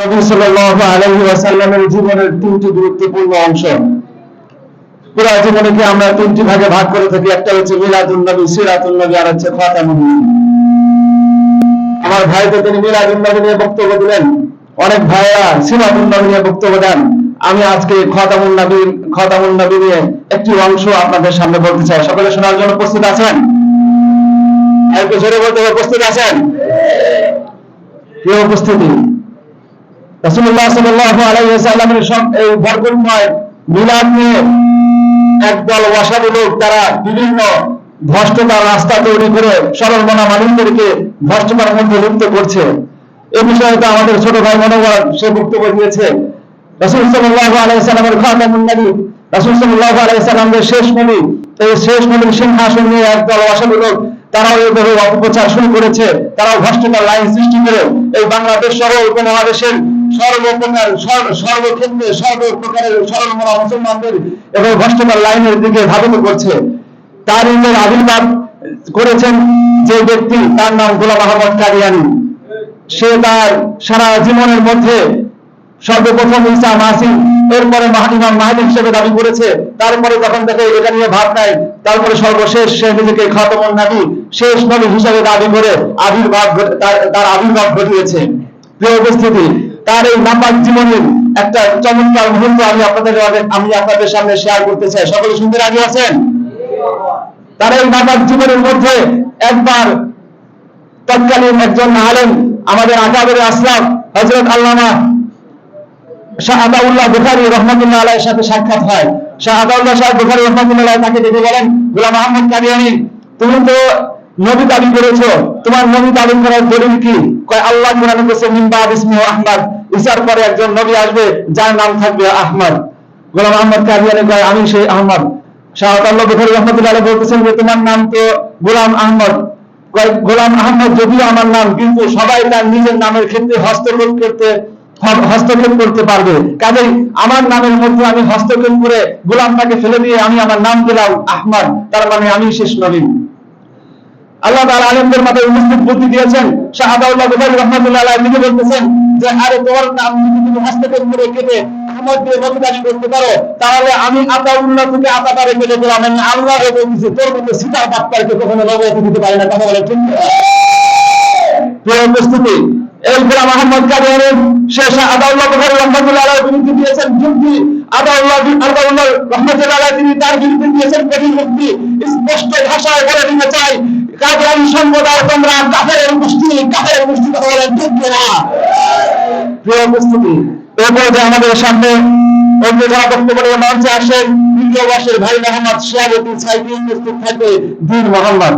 নবী সাল্লাল্লাহু আলাইহি ওয়াসাল্লামের জীবনের তিনটি গুরুত্বপূর্ণ অংশ। পুরো জীবনকে আমরা তিনটি ভাগে ভাগ করে থাকি। একটা হচ্ছে মিলাদুন নবী, সিরাতুন নবী, আর হচ্ছে খাতামুন আমার তিনি মিলাদুন নবী নিয়ে বক্তব্য দিলেন। অনেক সিরাতুন নবী নিয়ে বক্তব্য দেন। আমি আজকে খাতামুন নবী খাতামুন নবী নিয়ে একটি অংশ আপনাদের সামনে বলতে চাই। সকলে শোনার জন্য প্রস্তুত আছেন? আর জোরে বলতে প্রস্তুত আছেন? কি উপস্থিতি? আলাইহি ওয়াসাল্লামের সব এই বরকতময় মিলাদ নিয়ে একদল লোক তারা বিভিন্ন ভ্রষ্টতার রাস্তা তৈরি করে সরল মনা মানুষদেরকে ভ্রষ্টতার মধ্যে লিপ্ত করছে। এই বিষয়ে তো আমাদের ছোট ভাই সে বক্তব্য দিয়েছে। নবী শেষ নবী এই শেষ নবীর সিংহাসন নিয়ে একদল ওয়াসাবি লোক তারাও এইভাবে অপপ্রচার শুরু করেছে। তারাও ভ্রষ্টতার লাইন সৃষ্টি করে এই বাংলাদেশ সহ উপমহাদেশের আবির্ভাব করেছেন যে ব্যক্তি, তার নাম গোলাম আহমদ কাদিয়ানি। সে তার সারা জীবনের মধ্যে সর্বপ্রথম এরপরে মাহ- ইমাম মাহাদি হিসেবে দাবি করেছে। তারপরে যখন দেখে এটা নিয়ে ভাব নাই, তারপরে সর্বশেষ সে নিজেকে খতমন নবী, শেষ নবী হিসেবে দাবি করে আবির্ভাব তার আবির্ভাব ঘটিয়েছে। প্রিয় উপস্থিতি তার এই নাপাক জীবনের একটা চমৎকার মুহূর্ত আমি আপনাদের আমি আপনাদের সামনে শেয়ার করতে চাই। সকলে শুনতে রাজি আছেন? তার এই নাপাক জীবনের মধ্যে একবার তৎকালীন একজন আলেম আমাদের আকাবের আসলাম হজরত আল্লামা শাহ আদাউল্লাহ বুখারী রহমতুল্লাহ আলাইহির সাথে সাক্ষাৎ হয়। শাহ আদাউল্লাহ শাহ বুখারী রহমতুল্লাহ তাকে ডেকে বলেন, গোলাম আহমদ কাদিয়ানী, তুমি তো নবী দাবি করেছ। তোমার নবী দাবি করার দলিল কি? কয়, আল্লাহ কোরআনে বলেছে, মিন বাদ ইসমু আহমদ। ঈসার পরে একজন নবী আসবে, যার নাম থাকবে আহমদ। গোলাম আহমদ কাদিয়ানী কয়, আমি সেই আহমদ। বুখারী রহমতুল্লাহ বলতেছেন যে, তোমার নাম তো গোলাম আহমদ। গোলাম আহমদ যদিও আমার নাম, কিন্তু সবাই তার নিজের নামের ক্ষেত্রে হস্তক্ষেপ করতে হস্তক্ষেপ করতে পারবে। কাজেই আমার নামের মধ্যে আমি হস্তক্ষেপ করে গোলামটাকে ফেলে দিয়ে আমি আমার নাম দিলাম আহমদ। তার মানে আমি শেষ নবী। আল্লাহ তাআলা আলেমদের মাথায় উপস্থিত বুদ্ধি দিয়েছেন। শাহাদাউল্লাহ বুখারী রাহমাতুল্লাহ তিনি বলতেছেন যে আরে তোমার নাম তুমি হস্তক্ষেপ করে কেটে আহমদ দিয়ে করতে পারো, তাহলে আমি আতাউল্লাহ থেকে আতাকারে কেটে দিলাম, আমি আল্লাহ এবং বলছি তোর মধ্যে সিটার বাপ্পারকে কখনো নবুয়ত দিতে পারি না, কথা বলে ঠিক এই গোলাম আহমদ শেষ আদাউল্লাহ আলাইহি দিয়েছেন? যুক্তি, আদাউল্লাহ আদাউল্লাহ আলাইহি তিনি তার দিয়েছেন কঠিন স্পষ্ট ভাষায় বলে দিতে চাই কাদিয়ানি সম্প্রদায় তোমরা কাফের গোষ্ঠী কাফের গোষ্ঠী কথা বলেন ঠিক না। আমাদের সামনে অন্য যারা বক্তব্য ভাই মোহাম্মদ থাকবে দীন মোহাম্মদ।